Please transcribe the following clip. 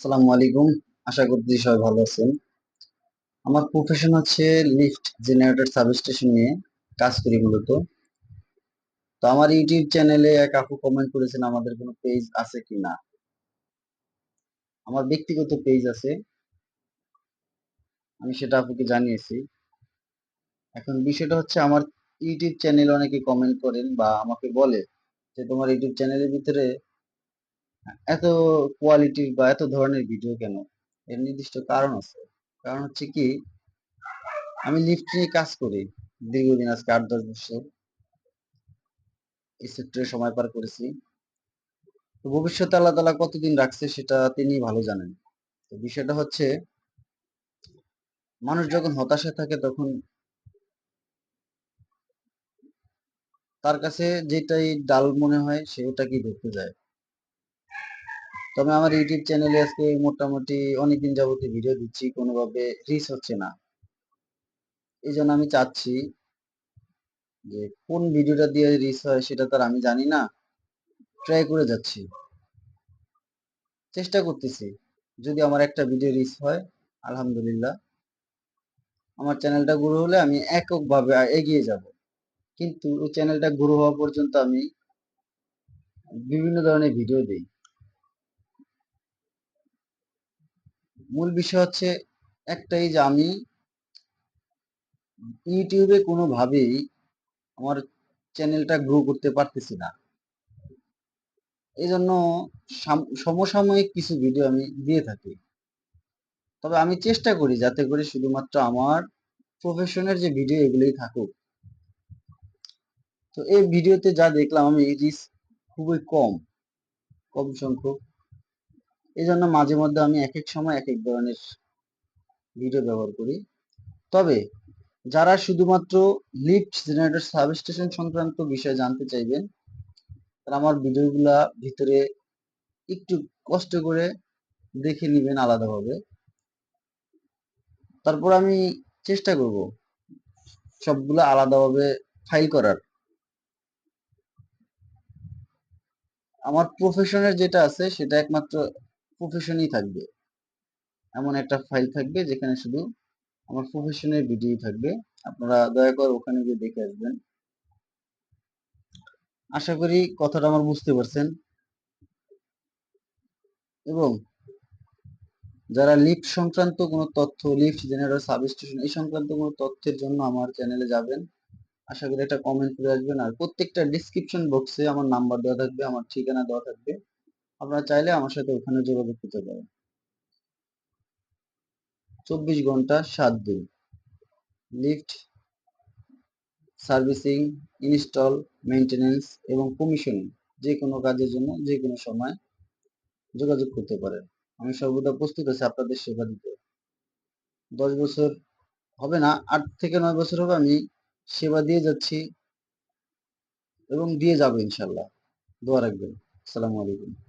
আসসালামু আলাইকুম। আশা করছি সবাই ভালো আছেন। আমার প্রফেশন হচ্ছে লিফট জেনারেটর সাবস্টেশন নিয়ে কাজ করি মূলত। তো আমার ইউটিউব চ্যানেলে এক আপু কমেন্ট করেছেন, আমাদের কোনো পেজ আছে কি না? আমার ব্যক্তিগত পেজ আছে। আমি সেটা আপুকে জানিয়েছি। এখন বিষয়টা হচ্ছে, আমার ইউটিউব চ্যানেলে অনেকে কমেন্ট করেন বা আমাকে বলে যে, তোমার ইউটিউব চ্যানেলের ভিতরে এত কোয়ালিটির বা এত ধরনের ভিডিও কেন? এর নির্দিষ্ট কারণ আছে। কারণ হচ্ছে কি, আমি লিফট নিয়ে কাজ করি। দীর্ঘদিন আজকে আট, দশ বছর। এই সেক্টরে সময় পার করেছি। তো ভবিষ্যতে আল্লাহ তালা কতদিন রাখছে সেটা তিনি ভালো জানেন। তো বিষয়টা হচ্ছে, মানুষ যখন হতাশা থাকে তখন তার কাছে যেটাই ডাল মনে হয় সে ওটাকেই ধরতে যায়। তবে আমার ইউটিউব চ্যানেলে আজকে মোটামুটি অনেকদিন যাবত ভিডিও দিচ্ছি, কোনোভাবে রিচ হচ্ছে না। এই জন্য আমি চাচ্ছি যে কোন ভিডিওটা দিয়ে রিচ হয় সেটা তার আমি জানি না ট্রাই করে যাচ্ছি। চেষ্টা করতেছি, যদি আমার একটা ভিডিও রিচ হয়, আলহামদুলিল্লাহ। আমার চ্যানেলটা গ্রো হলে আমি এককভাবে এগিয়ে যাব। কিন্তু ওই চ্যানেলটা গ্রো হওয়া পর্যন্ত আমি বিভিন্ন ধরনের ভিডিও দিই। মূল বিষয় হচ্ছে একটাই যে আমি ইউটিউবে কোনোভাবেই আমার চ্যানেলটা গ্রো করতে পারতেছি না। এই জন্য সমসাময়িক কিছু ভিডিও আমি দিয়ে থাকি। তবে আমি চেষ্টা করি যাতে করে শুধুমাত্র আমার প্রফেশনের যে ভিডিও এগুলোই থাকুক। তো এই ভিডিওতে যা দেখলাম আমি রিস খুবই কম কম সংখ্যক। এই জন্য মাঝে মধ্যে আমি এক এক সময় এক এক ধরনের ভিডিও ব্যবহার করি। তবে যারা শুধুমাত্র লিফট জেনারেটর সাবস্টেশন সংক্রান্ত বিষয় জানতে চাইবেন, তারা আমার ভিডিওগুলা ভিতরে একটু কষ্ট করে দেখে নেবেন আলাদাভাবে। তারপর আমি চেষ্টা করব সবগুলো আলাদাভাবে ফাইল করার। আমার প্রফেশনের যেটা আছে সেটা একমাত্র প্রফেশনই থাকবে। এমন একটা ফাইল থাকবে যেখানে শুধু আমার প্রফেশনের ভিডিও থাকবে। আপনারা দয়া করে ওখানে গিয়ে দেখে আসবেন। আশা করি কথাটা আমার বুঝতে পারছেন। এবং যারা লিফট সংক্রান্ত কোনো তথ্য, লিফট জেনারেল সাবস্টেশন এই সংক্রান্ত কোনো তথ্যের জন্য আমার চ্যানেলে যাবেন, আশা করি একটা কমেন্ট করে আসবেন। আর প্রত্যেকটা ডিসক্রিপশন বক্সে আমার নাম্বার দেওয়া থাকবে, আমার ঠিকানা দেওয়া থাকবে। আপনারা চাইলে আমার সাথে ওখানে যোগাযোগ করতে পারেন। চব্বিশ ঘণ্টা সাত দিন। লিফট, সার্ভিসিং, ইনস্টল মেনটেনেন্স এবং কমিশনিং যে কোনো কাজের জন্য যে কোনো সময় যোগাযোগ করতে পারেন। আমি সর্বদা প্রস্তুত আছি আপনাদের সেবা দিতে। দশ বছর হবে না, আট থেকে নয় বছর হবে আমি সেবা দিয়ে যাচ্ছি এবং দিয়ে যাব ইনশাল্লাহ। দোয়া রাখবেন। আসসালামু আলাইকুম।